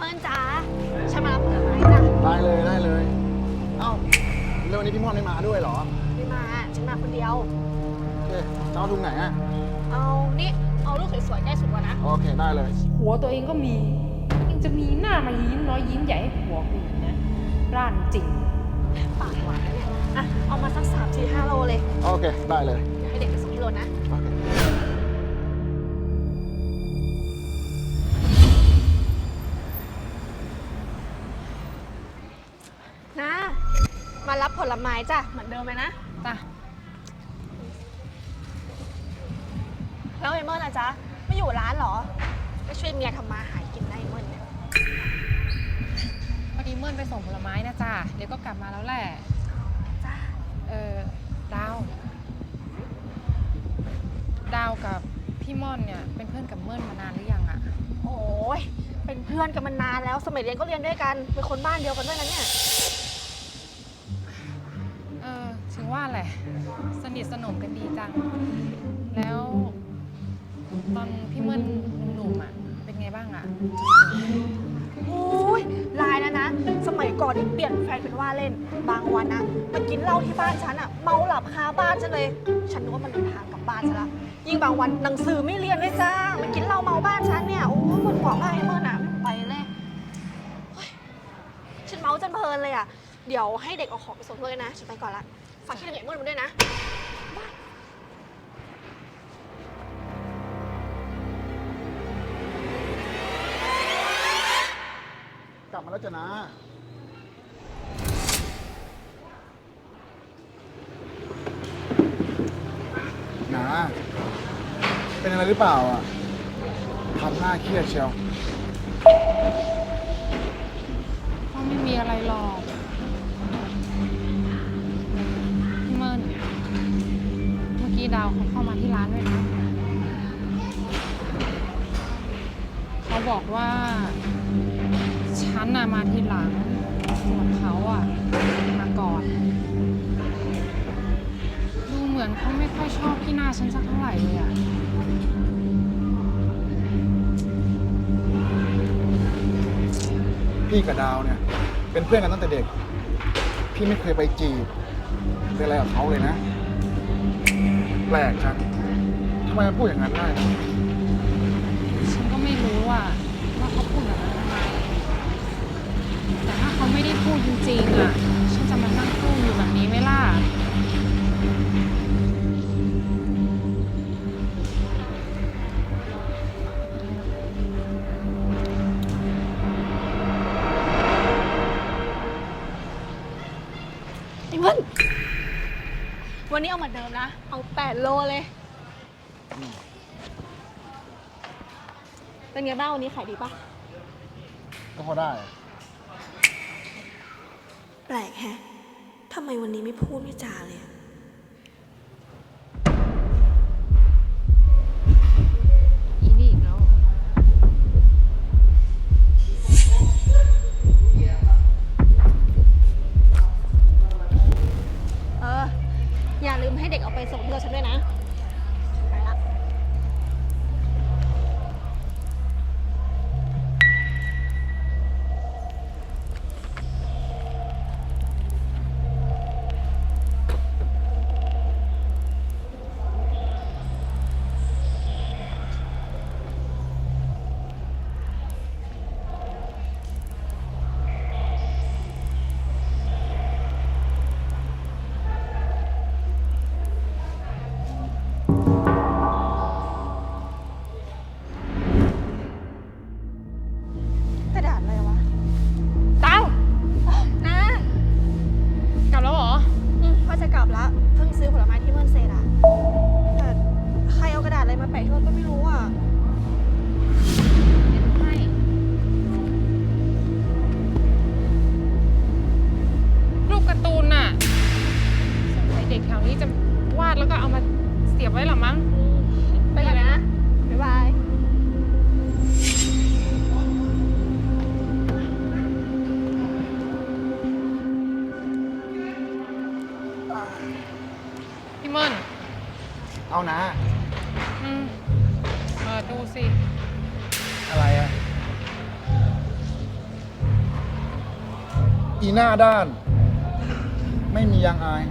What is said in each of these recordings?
เปิ้ลจ๋าฉันมารับผลไม้จ้ะได้เลยได้เลย เอ้าแล้ววันนี้พี่ม่อนไม่มาด้วยเหรอไม่มาฉันมาคนเดียว โอเคจะเอาถุงไหนอะเอานี่ เอาลูกสวยๆได้สุดกว่านะ โอเคได้เลย ผัวตัวเองก็มียังจะมีหน้ามายิ้มน้อยยิ้มใหญ่ให้ผัวกูอีกนะร้านจริง ปากหวานนะเนี่ยอะเอามาสักสามสี่ห้าโลเลย โอเคได้เลยเดี๋ยวให้เด็กไปส่งที่รถนะ โอเค ลไม้จ้ะ เหมือนเดิมเลยนะ จ้ะ แล้วไอ้เมินอะจ๊ะ ไม่อยู่ร้านเหรอไปช่วยเมียทำมาหากินได้เมินเนี่ย พอดีเมื่อนไปส่งผลไม้นะจ้ะเดี๋ยวก็กลับมาแล้วแหละ จ้าเออดาว ดาวกับพี่ม่อนเนี่ยเป็นเพื่อนกับเมื่อนมานานหรือยังอะโอ้ยเป็นเพื่อนกันมานานแล้ว สมัยเรียนก็เรียนด้วยกัน เป็นคนบ้านเดียวกันด้วยนะเนี่ย แหละสนิทสนมกันดีจัง แล้วตอนพี่เมื่อนหนุ่มๆอะเป็นไงบ้างอะ โอ้ยลายแล้วนะ สมัยก่อนนี่เปลี่ยนแฟนเป็นว่าเล่น บางวันนะมากินเหล้าที่บ้านฉันอะเมาหลับคาบ้านฉันเลย ฉันนึกว่ามันเดินทางกลับบ้านฉันละ ยิ่งบางวันหนังสือไม่เรียนด้วยจ้ามากินเหล้าเมาบ้านฉันเนี่ย โอ้ยปวดหัวมากไอ้เมื่อน่ะไม่ไปเลยเฮ้ยฉันเมาจนเพลินเลยอะเดี๋ยวให้เด็กเอาของไปส่งด้วยนะ ฉันไปก่อนละ ฝากที่เด็กไอ้เมื่อมาด้วยนะ กลับมาแล้วจ้ะนะ นะ เป็นอะไรหรือเปล่าอะทำหน้าเครียดเชียว ก็ไม่มีอะไรหรอก ดาวเขาเข้ามาที่ร้านด้วยนะเขาบอกว่าฉันน่ะมาทีหลังส่วนเขาอะมาก่อน ดูเหมือนเขาไม่ค่อยชอบพี่หน้าฉันสักเท่าไหร่เลยอะพี่กับดาวเนี่ย เป็นเพื่อนกันตั้งแต่เด็ก พี่ไม่เคยไปจีบเป็นอะไรกับเขาเลยนะ ปลกจังทำไมมันพูดอย่างนั้นได้นะฉันก็ไม่รู้ว่าว่าเขาพูดแบบนั้นทำไมแต่ถ้าเขาไม่ได้พูดจริงๆอะ ฉันจะมานั่งพูดอยู่แบบนี้ไหมล่ะ วันนี้เอาเหมือนเดิมนะ เอาแปดโลเลย เป็นไงบ้างวันนี้ขายดีปะก็พอได้ แปลกแฮะทำไมวันนี้ไม่พูดไม่จาเลยอะ แล้วก็เอามาเสียบไว้หรอมั้ง ไปก่อนนะ บ๊ายบายพี่เมินเอานะ อืมเปิดดูสิ อะไรอะอีหน้าด้าน ไม่มียางอาย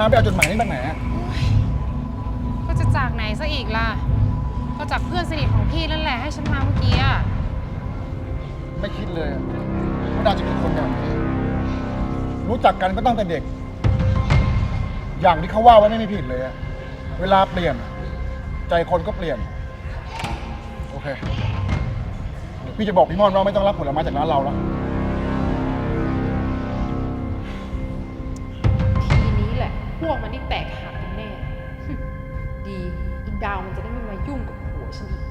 นาไปเอาจดหมายนี้มาไหนอะก็จะจากไหนซะอีกล่ะ ก็จากเพื่อนสนิทของพี่นั่นแหละให้ฉันมาเมื่อกี้อะไม่คิดเลยอะว่าดาวจะเป็นคนแบบนี้ รู้จักกันก็ตั้งแต่เด็ก อย่างที่เขาว่าไว้ไม่มีผิดเลยอะเวลาเปลี่ยน ใจคนก็เปลี่ยน โอเคเดี๋ยวพี่จะบอกพี่มอนว่าไม่ต้องรับผลไม้จากร้านเราแล้วันที่แตกหักกันแน่ ดีอีดาวมันจะได้ไม่มายุ่งกับผัวฉันอีก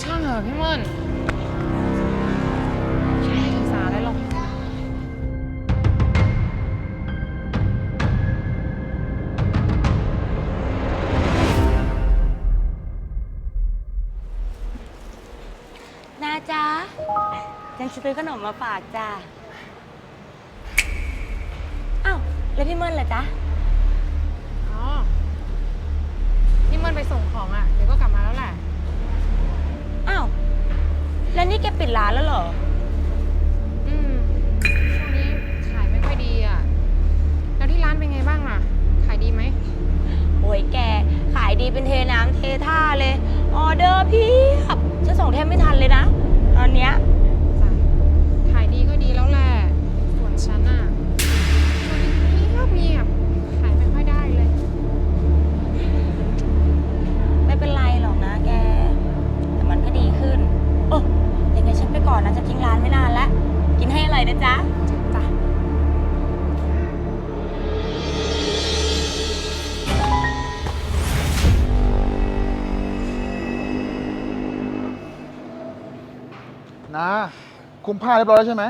ช่างเหอะพี่เมินฉันไม่สาอะไรหรอก นาจ้ายังซื้อขนมมาฝากจ้าอ้าว แล้วพี่เมิ้นล่ะจ๊ะ อ๋อ นี่เมินไปส่งของอะ เดี๋ยวก็กลับมาแล้วแหละ อ้าว แล้วนี่แกปิดร้านแล้วเหรอ อืม ช่วงนี้ขายไม่ค่อยดีอะ แล้วที่ร้านเป็นไงบ้างล่ะ ขายดีไหม โอ้ยแก ขายดีเป็นเทน้ำเทท่าเลย ออเดอร์เพี่ฉันส่งแทบไม่ทันเลยนะ ตอนเนี้ย คุมผ้าเรียบร้อยแล้วใช่ไหม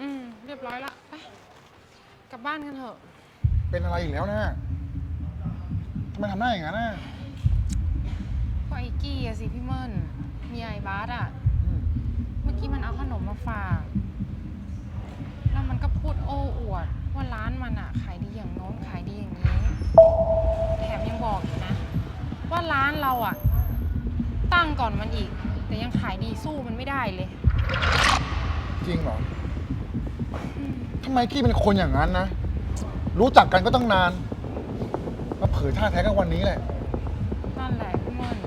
อืม เรียบร้อยละไปกลับบ้านกันเถอะเป็นอะไรอีกแล้วนะทำไมทำหน้าอย่างนั้นนะก็ไอ้กี้อะสิพี่เมิ่นมีไอ้บาสอะอืมเมื่อกี้มันเอาขนมมาฝาก แล้วมันก็พูดโอ้อวด ว่าร้านมันอะขายดีอย่างโน้นขายดีอย่างนี้ แถมยังบอกอีกนะ ว่าร้านเราอะตั้งก่อนมันอีก แต่ยังขายดีสู้มันไม่ได้เลย จริงเหรอทำไมกี้เป็นคนอย่างนั้นนะ รู้จักกันก็ตั้งนาน มาเผยท่าแท้ก็วันนี้แหละ นั่นแหละพี่เมิน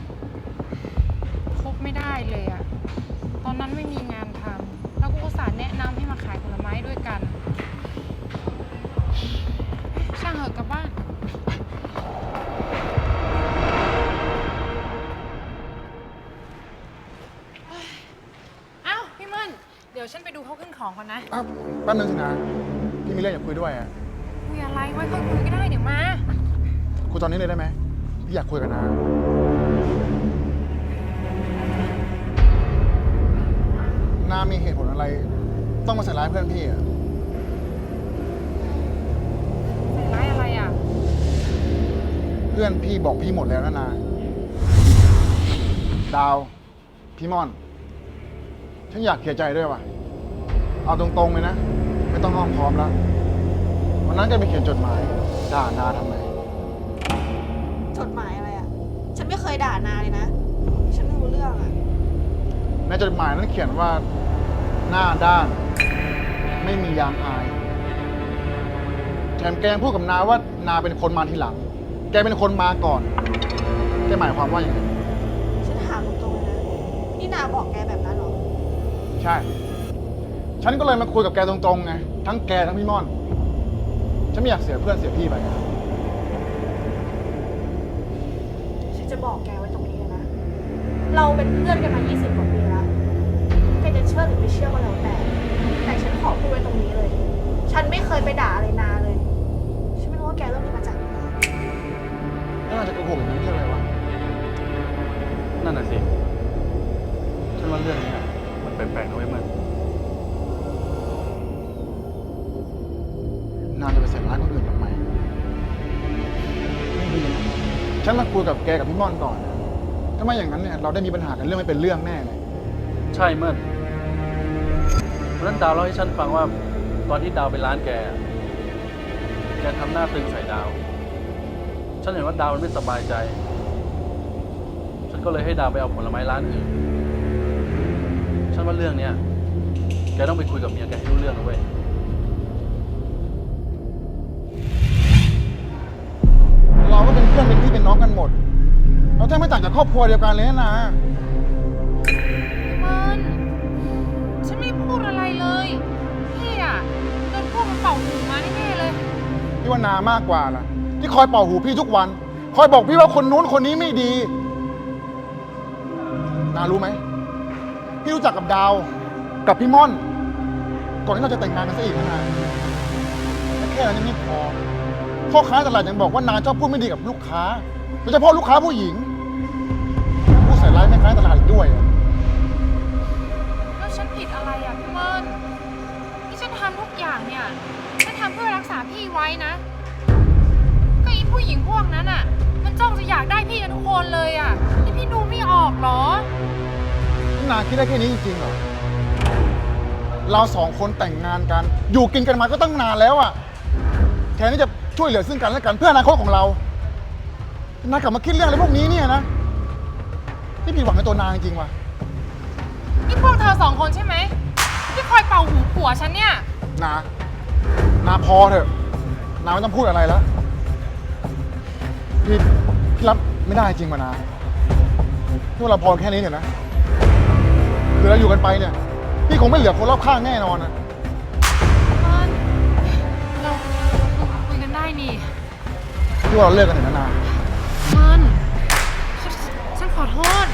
คบไม่ได้เลยอะตอนนั้นไม่มีง ขาขึ้นของก่อนนะอ้าวแป๊บนึงสินะพี่มีเรื่องอยากคุยด้วยอะคุยอะไรไว้ค่อยคุยก็ได้เดี๋ยวมาคุยตอนนี้เลยได้ไหมพี่อยากคุยกับนานามีเหตุผลอะไร ต้องมาใส่ร้ายเพื่อนพี่อะใส่ร้ายอะไรอะ เพื่อนพี่บอกพี่หมดแล้วนะนาดาว พี่ม่อน ฉันอยากเคลียร์ใจด้วยว่ะ เอาตรงๆเลยนะ ไม่ต้องอ้อมพร้อมแล้ว วันนั้นแกไปเขียนจดหมายด่านาทำไม จดหมายอะไรอะฉันไม่เคยด่านาเลยนะ ฉันไม่รู้เรื่องอะในจดหมายนั้นเขียนว่าหน้าด้าน ไม่มียางอาย แถมแกยังพูดกับนาว่านาเป็นคนมาทีหลัง แกเป็นคนมาก่อน แกหมายความว่าอย่างไรฉันถามตรงๆเลยนะ นี่นาบอกแกแบบนั้นเหรอ ใช่ ฉันก็เลยมาคุยกับแกตรงๆไงทั้งแกทั้งพี่ม่อน ฉันไม่อยากเสียเพื่อนเสียพี่ไปไงฉันจะบอกแกไว้ตรงนี้เลยนะ เราเป็นเพื่อนกันมา 20 กว่าปีแล้ว แกจะเชื่อหรือไม่เชื่อก็แล้วแต่ แต่ฉันขอพูดไว้ตรงนี้เลย ฉันไม่เคยไปด่าอะไรนาเลย ฉันไม่รู้ว่าแกเริ่มนี้มาจากไหนน่าจะโกหกอย่างนั้นเรื่องอะไรวะนั่นน่ะสิ ฉันว่าเรื่องนี้อะมันแปลกๆนะเว้ยมัน ฉันมาคุยกับแกกับพี่ม่อนก่อน ถ้าไม่อย่างนั้นเนี่ยเราได้มีปัญหากันเรื่องไม่เป็นเรื่องแน่เลย ใช่เมื่อวันนั้นดาวเล่าให้ฉันฟังว่า ตอนที่ดาวไปร้านแก แกทำหน้าตึงใส่ดาว ฉันเห็นว่าดาวมันไม่สบายใจ ฉันก็เลยให้ดาวไปเอาผลไม้ร้านอื่นฉฉันว่าเรื่องเนี้ย แกต้องไปคุยกับเมียแกให้รู้เรื่องนะเว้ย นเป็นพี่เป็นน้องกันหมด เราแทบไม่ต่างจากครอบครัวเดียวกันเลยนะมันฉันไม่ได้พูดอะไรเลยพี่อะโดนพวกมันเป่าหูมาแน่ๆเลย พี่ว่านามากกว่าล่ะ ที่คอยเป่าหูพี่ทุกวัน คอยบอกพี่ว่าคนนู้นคนนี้ไม่ดี นารู้ไหม พี่รู้จักกับดาว กับพี่ม่อน ก่อนที่เราจะแต่งงานกันซะอีกนะนาและแค่นั้นยังไม่พอพ่อค้าตลาดยังบอกว่านาชอบพูดไม่ดีกับลูกค้า โดยเฉพาะลูกค้าผู้หญิงพูดใส่ร้ายแม่ค้าตลาดอีกด้วยอะแล้วฉันผิดอะไรอะพี่เมินที่ฉันทำทุกอย่างเนี่ย ฉันทำเพื่อรักษาพี่ไว้นะ ก็อีผู้หญิงพวกนั้นอะมันจ้องจะอยากได้พี่กันทุกคนเลยอะนี่พี่ดูไม่ออกเหรอ นาคิดได้แค่นี้จริงๆเหรอ เราสองคนแต่งงานกัน อยู่กินกันมาก็ตั้งนานแล้วอะแทนที่จะช่วยเหลือซึ่งกันและกันเพื่ออนาคตของเรา นากลับมาคิดเรื่องอะไรพวกนี้เนี่ยนะที่ผิดหวังในตัวนางจริงๆว่ะ นี่พวกเธอสองคนใช่ไหมที่คอยเป่าหูผัวฉันเนี่ย นานาพอเถอะ นาไม่ต้องพูดอะไรแล้ว พี่พี่รับไม่ได้จริงว่ะนาพี่ว่าเราพอแค่นี้เถอะนะ คือเราอยู่กันไปเนี่ย พี่คงไม่เหลือคนรอบข้างแน่นอนนะมันเราเราคุยกันได้นี่พี่ว่าเราเลิกกันเถอะนะนามันฉันฉัน ขอโทษ